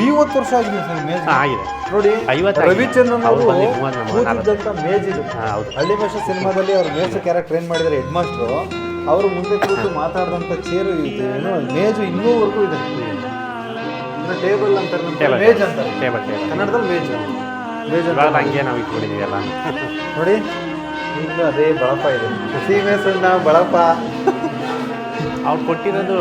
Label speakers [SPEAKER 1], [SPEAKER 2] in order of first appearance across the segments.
[SPEAKER 1] ಐವತ್ತು ವರ್ಷ ಆಗಿದೆ ಸರ್ ಮೇಜ್.
[SPEAKER 2] ಆಗಿದೆ.
[SPEAKER 1] ನೋಡಿ
[SPEAKER 2] ಐವತ್ತು
[SPEAKER 1] ರವಿಚಂದ್ರನ್
[SPEAKER 2] ಅವ್ರು
[SPEAKER 1] ಕೂತಿದ್ದಂಥ ಮೇಜ್ ಇದು. ಹಳ್ಳಿ ಮೇಷ ಸಿನಿಮಾದಲ್ಲಿ ಅವ್ರ ಮೇಜ್ ಕ್ಯಾರೆಕ್ಟರ್ ಏನು ಮಾಡಿದ್ದಾರೆ ಹೆಡ್ ಮಾಸ್ಟ್ರು ಅವರು ಮುಂದೆ ಕೂತು ಮಾತಾಡಿದಂಥ ಚೇರು ಇದು ಏನು ಮೇಜು ಇನ್ನೂವರೆಗೂ ಇದೆ. ಅಂದರೆ ಟೇಬಲ್ ಅಂತಾರೆ. ಮೇಜ್ ಅಂತಾರೆ.
[SPEAKER 2] ಟೇಬಲ್ ಟೇಬಲ್
[SPEAKER 1] ಕನ್ನಡದಲ್ಲಿ ಮೇಜ್. ಮೇಜ್
[SPEAKER 2] ಹಂಗೆ ನಾವು ಇಟ್ಕೊಂಡಿದ್ದೀವಿ ಎಲ್ಲ.
[SPEAKER 1] ನೋಡಿ ಈಗ ಅದೇ ಬಳಪ ಇದೆ. ಸೀಮೆ ಸುಣ್ಣ ಬಳಪ.
[SPEAKER 2] ಅವ್ರು ಕೊಟ್ಟಿರೋದು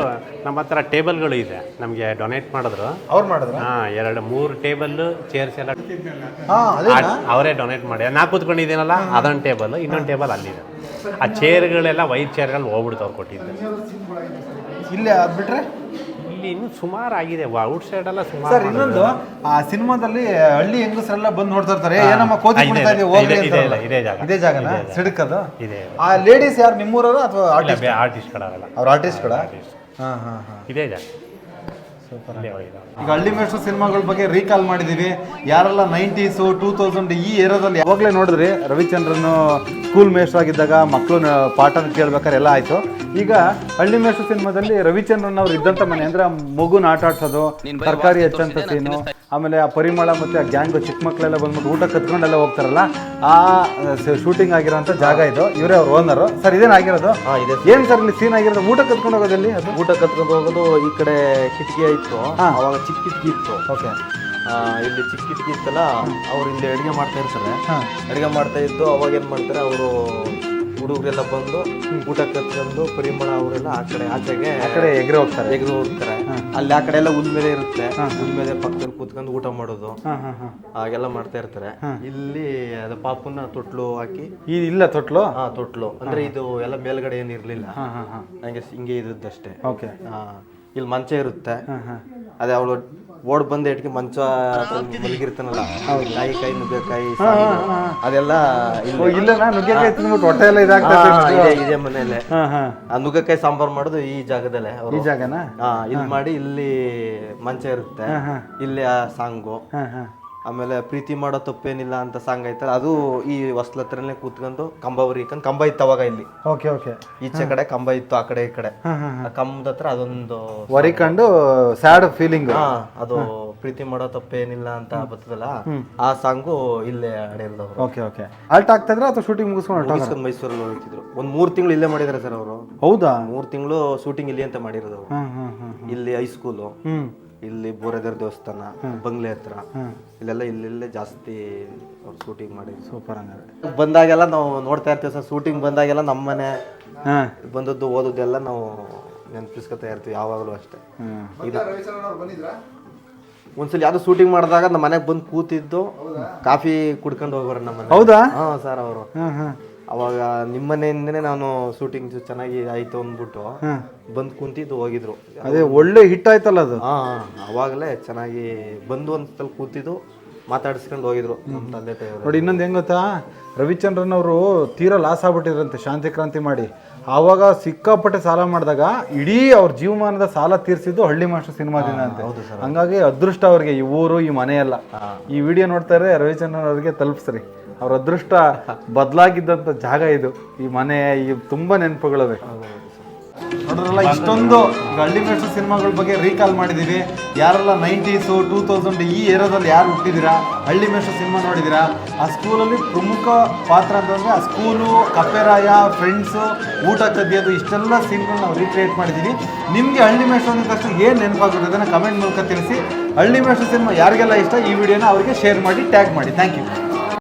[SPEAKER 2] ನಮ್ಮ ಹತ್ರ ಟೇಬಲ್ಗಳು ಇದೆ. ನಮಗೆ ಡೊನೇಟ್ ಮಾಡಿದ್ರು.
[SPEAKER 1] ಅವ್ರು ಮಾಡಿದ್ರು?
[SPEAKER 2] ಹಾ ಎರಡು ಮೂರು ಟೇಬಲ್ ಚೇರ್ಸ್ ಎಲ್ಲ. ಅವರೇ ಡೊನೇಟ್ ಮಾಡಿ. ನಾ ಕೂತ್ಕೊಂಡಿದ್ದೀನಲ್ಲ ಅದೊಂದು ಟೇಬಲ್ ಇನ್ನೊಂದು ಟೇಬಲ್ ಅಲ್ಲಿದೆ. ಆ ಚೇರ್ಗಳೆಲ್ಲ ವೈಟ್ ಚೇರ್ಗಳು ಹೋಗ್ಬಿಡ್ತು ಅವ್ರು ಕೊಟ್ಟಿದ್ದು.
[SPEAKER 1] ಇಲ್ಲೇ ಅದ್ಬಿಟ್ರೆ?
[SPEAKER 2] ಇಲ್ಲಿ ಇನ್ನು ಸುಮಾರು ಆಗಿದೆ. ಔಟ್ ಸೈಡ್ ಎಲ್ಲ
[SPEAKER 1] ಸರ್
[SPEAKER 2] ಸುಮಾರು
[SPEAKER 1] ಇನ್ನೊಂದು ಆ ಸಿನಿಮಾದಲ್ಲಿ ಹಳ್ಳಿ ಹೆಂಗಸರೆಲ್ಲ ಬಂದು ನೋಡ್ತಾ ಇರ್ತಾರೆ.
[SPEAKER 2] ಹಾ.
[SPEAKER 1] ಏನಮ್ಮ ಕೋತಿ
[SPEAKER 2] ಇದೆ,
[SPEAKER 1] ಕುಣಿತಾ ಇದೆಯಾ ಹೋಗ್ಲಿ
[SPEAKER 2] ಇದೆ, ಇದೆ, ಇದೇ ಜಾಗ.
[SPEAKER 1] ಇದೇ ಜಾಗನ?
[SPEAKER 2] ಇದೇ ಜಾಗ.
[SPEAKER 1] ಸಿಡಕದು
[SPEAKER 2] ಇದೆ
[SPEAKER 1] ಆ ಲೇಡೀಸ್ ಯಾರು ನಿಮ್ಮೂರವರು ಅಥವಾ ಆರ್ಟಿಸ್ಟ್
[SPEAKER 2] ಆರ್ಟಿಸ್ಟ್ಗಳಲ್ಲ
[SPEAKER 1] ಅವ್ರ ಆರ್ಟಿಸ್ಟ್ ಕೂಡ? ಹಾ ಹಾ ಹಾ
[SPEAKER 2] ಇದೇ ಜಾಗ. ಇಲ್ಲೇ
[SPEAKER 1] ಈಗ ಹಳ್ಳಿ ಮೇಷ್ಟ್ರ ಸಿನಿಮಾಗಳ ಬಗ್ಗೆ ರೀಕಾಲ್ ಮಾಡಿದೀವಿ. ಯಾರೆಲ್ಲ ನೈಂಟೀಸು ಟೂ ತೌಸಂಡ್ ಈ ಏರಿಯಾದಲ್ಲಿ ಯಾವಾಗಲೇ ನೋಡಿದ್ರಿ ರವಿಚಂದ್ರನ್ ಸ್ಕೂಲ್ ಮೇಷ್ಟ್ರು ಆಗಿದ್ದಾಗ ಮಕ್ಕಳು ಪಾಠ ಕೇಳ್ಬೇಕಾದ್ರೆ ಎಲ್ಲ ಆಯ್ತು. ಈಗ ಹಳ್ಳಿ ಮೇಸು ಸಿನಿಮಾದಲ್ಲಿ ರವಿಚಂದ್ರನ್ ಅವ್ರು ಇದ್ದಂತ ಮನೆ ಅಂದ್ರೆ ಆ ಮಗುನ ಆಟ ಆಡ್ಸೋದು ತರಕಾರಿ ಹೆಚ್ಚಂತ ಸೀನು ಆಮೇಲೆ ಆ ಪರಿಮಳ ಮತ್ತೆ ಆ ಗ್ಯಾಂಗ್ ಚಿಕ್ಕ ಮಕ್ಕಳೆಲ್ಲ ಬಂದ್ಬಿಟ್ಟು ಊಟ ಕತ್ಕೊಂಡೆಲ್ಲ ಹೋಗ್ತಾರಲ್ಲ ಆ ಶೂಟಿಂಗ್ ಆಗಿರೋಂಥ ಜಾಗ ಇದು. ಇವರೇ ಅವ್ರ ಓನರು ಸರ್ ಇದೇನು ಆಗಿರೋದು?
[SPEAKER 3] ಹಾ ಇದೆ
[SPEAKER 1] ಏನ್ ಸರ್ ಇಲ್ಲಿ ಸೀನ್ ಆಗಿರೋದು? ಊಟ ಕತ್ಕೊಂಡು ಹೋಗೋದಲ್ಲಿ ಅದು?
[SPEAKER 3] ಊಟ ಕತ್ಕೊಂಡು ಹೋಗೋದು ಈ ಕಡೆ ಕಿಟಕಿ ಇತ್ತು.
[SPEAKER 1] ಹಾ.
[SPEAKER 3] ಅವಾಗ ಚಿಕ್ಕ ಕಿಟಕಿ ಇತ್ತು.
[SPEAKER 1] ಓಕೆ.
[SPEAKER 3] ಆ, ಇಲ್ಲಿ ಚಿಕ್ಕ ಕಿಟಕಿ ಇತ್ತಲ್ಲ ಅವ್ರು ಇಲ್ಲಿ ಅಡುಗೆ ಮಾಡ್ತಾ ಇರ್ತಾರೆ.
[SPEAKER 1] ಹಾಂ.
[SPEAKER 3] ಅಡಿಗೆ ಮಾಡ್ತಾ ಇದ್ದು ಅವಾಗ ಏನ್ ಮಾಡ್ತಾರೆ ಅವರು ಹುಡುಗರೆಲ್ಲ ಬಂದು ಊಟ ಕತ್ಕೊಂಡು ಪರಿಮಳ ಅವರೆಲ್ಲ ಆ ಕಡೆ ಆಚೆಗೆ
[SPEAKER 1] ಆ ಕಡೆ ಎಗ್ರೆ ಹೋಗ್ತಾರೆ.
[SPEAKER 3] ಎಗರು ಹೋಗ್ತಾರೆ. ಅಲ್ಲಿ ಆ ಕಡೆ ಎಲ್ಲ ಹುಲ್ ಮೇಲೆ ಇರುತ್ತೆ. ಹುಲ್ ಮೇಲೆ ಪಕ್ಕದಲ್ಲಿ ಕೂತ್ಕೊಂಡು ಊಟ ಮಾಡೋದು. ಹಾಗೆಲ್ಲ ಮಾಡ್ತಾ ಇರ್ತಾರೆ. ಇಲ್ಲಿ ಅದು ಪಾಪುನ ತೊಟ್ಲು ಹಾಕಿ
[SPEAKER 1] ಈ ಇಲ್ಲ ತೊಟ್ಲು?
[SPEAKER 3] ಹಾ ತೊಟ್ಲು. ಅಂದ್ರೆ ಇದು ಎಲ್ಲ ಮೇಲ್ಗಡೆ ಏನು
[SPEAKER 1] ಹಾಂ
[SPEAKER 3] ಹಂಗೆ ಹಿಂಗೆ ಇದ್ದಷ್ಟೇ
[SPEAKER 1] ಓಕೆ.
[SPEAKER 3] ಹಾ. ಇಲ್ಲಿ ಮಂಚ ಇರುತ್ತೆ. ಅದೇ ಅವಳು ಓಡ್ ಬಂದ ಇಟ್ಕೆ ಮಂಚ ಮಲಗಿರ್ತಾನಲ್ಲ ಕಾಯಿ ಕಾಯಿ ನುಗ್ಗೆಕಾಯಿ ಅದೆಲ್ಲ ಇಲ್ಲಿ
[SPEAKER 1] ನುಗ್ಗೆಕಾಯಿ ತಿಂದ್ಬಿಟ್ಟು ಹೊಟ್ಟೆ ಎಲ್ಲ
[SPEAKER 3] ಇದಾಗ್ತದೆ ಇದೆ
[SPEAKER 1] ಮನೆಯಲ್ಲೇ.
[SPEAKER 3] ಆ ನುಗ್ಗೆಕಾಯಿ ಸಾಂಬಾರ್ ಮಾಡೋದು ಈ ಜಾಗದಲ್ಲೇ
[SPEAKER 1] ಈ ಜಾಗನಾ?
[SPEAKER 3] ಹಾ ಇಲ್ಲಿ ಮಾಡಿ ಇಲ್ಲಿ ಮಂಚ ಇರುತ್ತೆ. ಇಲ್ಲಿ ಆ ಸಾಂಗು. ಆಮೇಲೆ ಪ್ರೀತಿ ಮಾಡೋ ತಪ್ಪೇನಿಲ್ಲ ಅಂತ ಸಾಂಗ್ ಐತಲ್ಲ ಅದು ಈ ಹೊಸ್ಲ ಹತ್ರನೇ ಕೂತ್ಕೊಂಡು ಕಂಬ ಉರಿಕೊಂಡು ಕಂಬ ಇತ್ತು ಅವಾಗ ಇಲ್ಲಿ.
[SPEAKER 1] ಓಕೆ ಓಕೆ
[SPEAKER 3] ಈಚೆ ಕಡೆ ಕಂಬ ಇತ್ತು ಆ ಕಡೆ ಈ ಕಡೆ. ಆ ಕಂಬದ ಹತ್ರ ಅದೊಂದು
[SPEAKER 1] ವರಿಕೊಂಡು ಸ್ಯಾಡ್ ಫೀಲಿಂಗ್
[SPEAKER 3] ಹಾ ಅದು ಪ್ರೀತಿ ಮಾಡೋ ತಪ್ಪೇನಿಲ್ಲ ಅಂತ ಬರ್ತದಲ್ಲ ಆ ಸಾಂಗು ಇಲ್ಲೇ ಆಡಿರೋದವ್ರು
[SPEAKER 1] ಓಕೆ ಓಕೆ ಆಲ್ಟ್ ಆಗ್ತಿದ್ರೆ ಅಥವಾ ಶೂಟಿಂಗ್ ಮುಗಿಸ್ಕೊಂಡು
[SPEAKER 3] ಮೈಸೂರಲ್ಲಿ ಹೋಗ್ತಿದ್ರು. ಒಂದ್ ಮೂರ್ ತಿಂಗಳು ಇಲ್ಲೇ ಮಾಡಿದ್ರೆ ಸರ್ ಅವರು.
[SPEAKER 1] ಹೌದಾ?
[SPEAKER 3] ಮೂರ್ ತಿಂಗಳು ಶೂಟಿಂಗ್ ಇಲ್ಲಿ ಅಂತ ಮಾಡಿರೋದು ಇಲ್ಲಿ ಹೈಸ್ಕೂಲು ಇಲ್ಲಿ ಬೋರೆದರ್ ದೇವಸ್ಥಾನ ಬಂಗ್ಲೆ ಹತ್ರ. ಇಲ್ಲೆಲ್ಲ ಇಲ್ಲೆಲ್ಲೇ ಜಾಸ್ತಿ ಅವ್ರು ಶೂಟಿಂಗ್ ಮಾಡಿ
[SPEAKER 1] ಸೂಪರ್ ಹಂಗಾರೆ
[SPEAKER 3] ಬಂದಾಗೆಲ್ಲ ನಾವು ನೋಡ್ತಾ ಇರ್ತೀವಿ ಸರ್. ಶೂಟಿಂಗ್ ಬಂದಾಗೆಲ್ಲ ನಮ್ಮನೆ
[SPEAKER 1] ಮನೆ
[SPEAKER 3] ಬಂದದ್ದು ಓದೋದೆಲ್ಲ ನಾವು ನೆನಪಿಸ್ಕೊತಾ ಇರ್ತೀವಿ ಯಾವಾಗಲೂ ಅಷ್ಟೇ. ಈಗ ಒಂದ್ಸಲ ಯಾವ್ದು ಶೂಟಿಂಗ್ ಮಾಡಿದಾಗ ನಮ್ಮ ಮನೆಗೆ ಬಂದು ಕೂತಿದ್ದು ಕಾಫಿ ಕುಡ್ಕೊಂಡು ಹೋಗೋರು ನಮ್ಮ ಮನೆ.
[SPEAKER 1] ಹೌದಾ?
[SPEAKER 3] ಹಾ ಸರ್ ಅವರು.
[SPEAKER 1] ಹಾಂ ಹಾಂ.
[SPEAKER 3] ಅವಾಗ ನಿಮ್ಮ ಮನೆಯಿಂದನೇ ನಾನು ಶೂಟಿಂಗ್ ಚೆನ್ನಾಗಿ ಆಯ್ತು ಅಂದ್ಬಿಟ್ಟು ಬಂದು ಕುಂತಿದ್ದು ಹೋಗಿದ್ರು.
[SPEAKER 1] ಅದೇ ಒಳ್ಳೆ ಹಿಟ್ ಆಯ್ತಲ್ಲ ಅದು?
[SPEAKER 3] ಹಾ ಅವಾಗಲೇ ಚೆನ್ನಾಗಿ ಬಂದು ಒಂದ್ಸಲ ಕೂತಿದ್ದು ಮಾತಾಡಿಸ್ಕೊಂಡು ಹೋಗಿದ್ರು ನಮ್ಮ ತಂದೆ ತಾಯಿಯವರು.
[SPEAKER 1] ನೋಡಿ ಇನ್ನೊಂದು ಹೆಂಗ್ ಗೊತ್ತಾ? ರವಿಚಂದ್ರನ್ ಅವರು ತೀರಾ ಲಾಸ್ ಆಗ್ಬಿಟ್ಟಿದ್ರಂತೆ ಶಾಂತಿ ಕ್ರಾಂತಿ ಮಾಡಿ. ಆವಾಗ ಸಿಕ್ಕಾಪಟ್ಟೆ ಸಾಲ ಮಾಡಿದಾಗ ಇಡೀ ಅವ್ರ ಜೀವಮಾನದ ಸಾಲ ತೀರಿಸಿದ್ದು ಹಳ್ಳಿ ಮಾಸ್ಟರ್ ಸಿನಿಮಾದಿಂದ ಅಂತ. ಹಂಗಾಗಿ ಅದೃಷ್ಟ ಅವ್ರಿಗೆ ಈ ಊರು ಈ ಮನೆಯೆಲ್ಲ. ಈ ವಿಡಿಯೋ ನೋಡ್ತಾರೆ ರವಿಚಂದ್ರನ್ ಅವ್ರಿಗೆ ತಲುಪಿಸ್ರಿ. ಅವ್ರ ಅದೃಷ್ಟ ಬದಲಾಗಿದ್ದಂಥ ಜಾಗ ಇದು. ಈ ಮನೆ ಈ ತುಂಬಾ ನೆನಪುಗಳಿವೆ. ನೋಡ್ರಲ್ಲ, ಇಷ್ಟೊಂದು ಹಳ್ಳಿ ಮೇಷ ಸಿನಿಮಾಗಳ ಬಗ್ಗೆ ರೀಕಾಲ್ ಮಾಡಿದ್ದೀವಿ ಯಾರೆಲ್ಲ ನೈಂಟೀಸು ಟೂ ತೌಸಂಡ್ ಈ ಏರಿಯಾದಲ್ಲಿ ಯಾರು ಹುಟ್ಟಿದ್ದೀರಾ ಹಳ್ಳಿ ಮೇಷ ಸಿನಿಮಾ ನೋಡಿದ್ದೀರಾ ಆ ಸ್ಕೂಲಲ್ಲಿ ಪ್ರಮುಖ ಪಾತ್ರ ಅಂತಂದರೆ ಆ ಸ್ಕೂಲು ಕಪ್ಪೆರಾಯ ಫ್ರೆಂಡ್ಸು ಊಟ ಕದ್ದಿಯೋದು ಇಷ್ಟೆಲ್ಲ ಸೀನ್ಗಳನ್ನ ನಾವು ರೀಕ್ರಿಯೇಟ್ ಮಾಡಿದ್ದೀವಿ ನಿಮಗೆ ಹಳ್ಳಿ ಮೇಷ ಅಂದ ತಕ್ಷಣ ಏನು ನೆನಪಾಗುತ್ತೆ ಅದನ್ನು ಕಮೆಂಟ್ ಮೂಲಕ ತಿಳಿಸಿ. ಹಳ್ಳಿ ಮೇಷ ಸಿನಿಮಾ ಯಾರಿಗೆಲ್ಲ ಇಷ್ಟ, ಈ ವಿಡಿಯೋನ ಅವರಿಗೆ ಶೇರ್ ಮಾಡಿ ಟ್ಯಾಗ್ ಮಾಡಿ. Thank you